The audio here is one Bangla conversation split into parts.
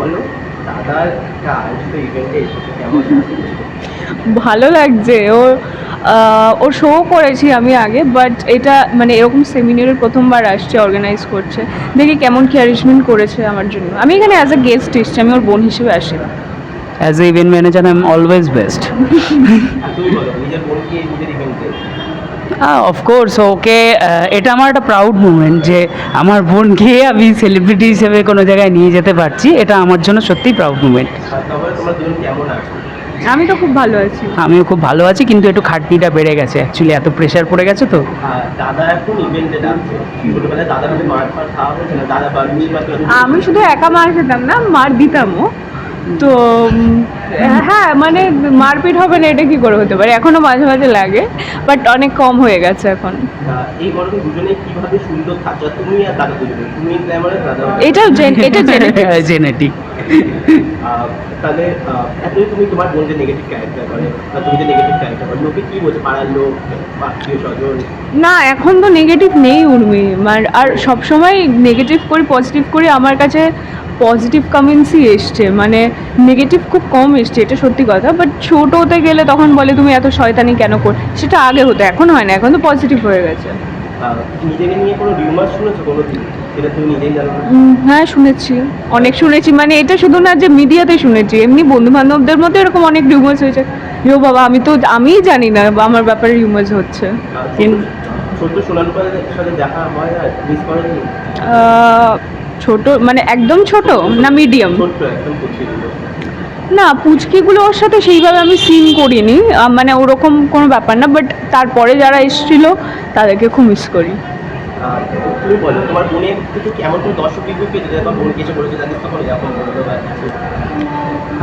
বলো দাদার একটা আয়োজিত ইভেন্টে এসেছে কেমন ভালো লাগছে। ও ওর শো করেছি আমি আগে বাট এটা মানে এরকম সেমিনারের প্রথমবার আসছে অর্গানাইজ করছে। দেখি কেমন কি অ্যারেঞ্জমেন্ট করেছে আমার জন্য। আমি এখানে অ্যাজ এ গেস্ট এসছি আমি ওর বোন হিসেবে আসি। As a event manager I am always best আর তুমি বলো নিজের বোনকে নিজের ইভেন্টে অফকোর্স ওকে এটা আমার একটা প্রাউড মুমেন্ট যে আমার বোনকে আমি সেলিব্রিটি হিসেবে কোনো জায়গায় নিয়ে যেতে পারছি। এটা আমার জন্য সত্যিই প্রাউড মুমেন্ট আর তারপরে তোমরা দুজন কেমন আছো আমি তো খুব ভালো আছি। আমিও খুব ভালো আছি কিন্তু একটু খাটনিটা বেড়ে গেছে। অ্যাকচুয়ালি এত প্রেশার পড়ে গেছে তো। দাদা এখন ইভেন্টে ডাকছে ছোটবেলায় দাদার মার খাওয়া দাদা আমি শুধু একা মার খেতাম না মার দিতামও। তো হ্যাঁ মানে মারপিট হবে না এটা কি করে হতে পারে? এখনও মাঝে মাঝে লাগে বাট অনেক কম হয়ে গেছে এখন। এই গরমে দুজনে কীভাবে সুন্দর থাকছো আর তুমি আর দাদা দুজনে তুমি গ্ল্যামারে দাদা? এটা এটা জেনেটিক জেনেটিক তাহলে এতই তুমি তোমার বোন যে নেগেটিভ ক্যারেক্টার করে বা তুমি যে নেগেটিভ ক্যারেক্টার করে লোকে কি বলছে? পাড়ার লোক আত্মীয় স্বজন? না এখন তো নেগেটিভ নেই উর্মি আর আর সবসময় নেগেটিভ করি পজিটিভ করি আমার কাছে পজিটিভ কমেন্টসই এসছে মানে নেগেটিভ খুব কম এসছে এটা সত্যি কথা বাট ছোট হতে গেলে তখন বলে তুমি এত শয়তানি কেন কর সেটা আগে হতো এখন হয় না এখন তো পজিটিভ হয়ে গেছে। নিজেকে নিয়ে কোনো রিউমার শুনেছো হ্যাঁ শুনেছি। অনেক শুনেছি মানে এটা শুধু না যে মিডিয়াতে শুনেছি এমনি বন্ধু বান্ধবদের মধ্যে এরকম অনেক রিউমার্স হয়েছে। ইয়ো বাবা আমি তো আমিই জানি না আমার ব্যাপারে রিউমার্স হচ্ছে। দেখা হয় ছোট মানে একদম ছোট না মিডিয়াম না, পুচকিগুলো ওর সাথে সেইভাবে আমি সিন করিনি। মানে ওরকম কোনো ব্যাপার না বাট তারপরে যারা এসেছিল, তাদেরকে খুব মিস করি।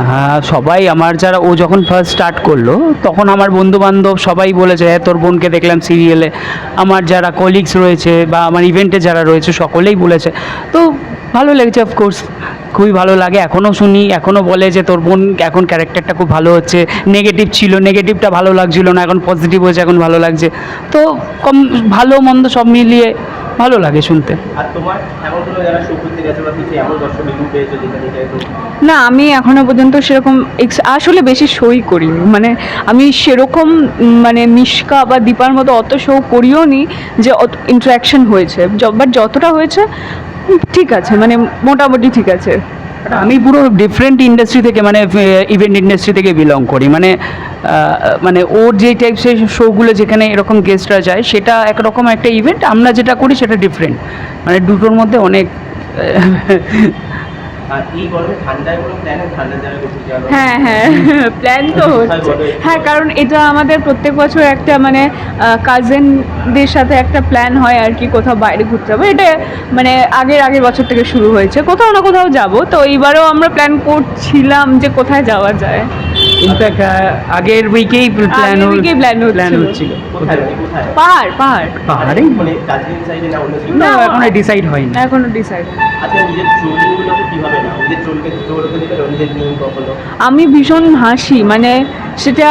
হ্যাঁ সবাই আমার যারা, ও যখন ফার্স্ট স্টার্ট করল, তখন আমার বন্ধু বান্ধব সবাই বলেছে হ্যাঁ তোর বোনকে দেখলাম সিরিয়ালে আমার যারা কলিগস রয়েছে বা আমার ইভেন্টে যারা রয়েছে, সকলেই বলেছে। তো ভালো লেগেছে অফকোর্স খুবই ভালো লাগে এখনও শুনি এখনও বলে যে তোর বোন এখন ক্যারেক্টারটা খুব ভালো হচ্ছে। নেগেটিভ ছিল নেগেটিভটা ভালো লাগছিল না এখন পজিটিভ হয়েছে এখন ভালো লাগছে। তো কম ভালো মন্দ সব মিলিয়ে ভালো লাগে শুনতে। না আমি এখনও পর্যন্ত সেরকম আসলে বেশি সই করিনি। মানে আমি সেরকম মানে মিশকা বা দীপার মতো অত শো করিও নি যে অত ইন্টারাকশন হয়েছে। বাট যতটা হয়েছে ঠিক আছে মানে মোটামুটি ঠিক আছে। আমি পুরো ডিফারেন্ট ইন্ডাস্ট্রি থেকে মানে ইভেন্ট ইন্ডাস্ট্রি থেকে বিলং করি। মানে মানে ওর যে টাইপসের শোগুলো যেখানে এরকম গেস্টরা যায়, সেটা একরকম একটা ইভেন্ট আমরা যেটা করি, সেটা ডিফারেন্ট মানে দুটোর মধ্যে অনেক হ্যাঁ হ্যাঁ প্ল্যান তো হচ্ছে। হ্যাঁ কারণ এটা আমাদের প্রত্যেক বছর একটা মানে কাজিনদের সাথে একটা প্ল্যান হয় আর কি কোথাও বাইরে ঘুরতে যাব। এটা মানে আগের আগের বছর থেকে শুরু হয়েছে। কোথাও না কোথাও যাব। তো এইবারও আমরা প্ল্যান করছিলাম যে কোথায় যাওয়া যায়। ইনফ্যাক্ট আগের উইকেই প্ল্যান আগের week-এই plan প্ল্যান হচ্ছিল। পাহাড় পাহাড়। পাহাড়ে? মানে দার্জিলিং সাইডে না অন্য কিছু? না এখনও ডিসাইড হয়নি। এখনও ডিসাইড আচ্ছা নিজের ট্রোলিংগুলোকে কীভাবে না? নিজের ট্রোলকে ট্রোল দিলে নিজের নিয়ম কখনো? আমি ভীষণ হাসি মানে সেটা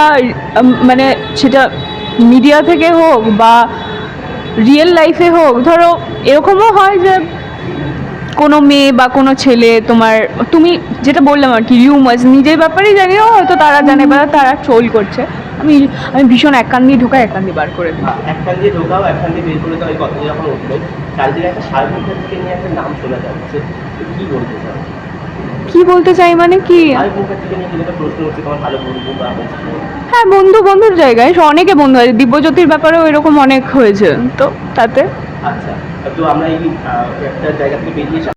মানে সেটা মিডিয়া থেকে হোক বা রিয়েল লাইফে হোক ধরো এরকমও হয় যে কোনো মেয়ে বা কোনো ছেলে তোমার তুমি যেটা বললাম আর কি রিউমার্স নিজের ব্যাপারেই জানি না হয়তো তারা জানে বা তারা ট্রোল করছে। আমি আমি ভীষণ এক কান দিয়ে ঢোকাই এক কান দিয়ে বার করে দিই। দিয়ে ঢোকাও একখান দিয়ে বের করে দাও এই কথা যখন উঠবে চারিদিকে একটা সার্বিকের থেকে নিয়ে একটা নাম শোনা যাচ্ছে। কি বলতে চাও? কি বলতে চাই মানে কি? হ্যাঁ বন্ধু বন্ধুর জায়গায় অনেকে বন্ধু আছে দিব্যজ্যোতির ব্যাপারেও এরকম অনেক হয়েছে তো তাতে। আচ্ছা তো আমরা এই একটা জায়গা থেকে বেরিয়ে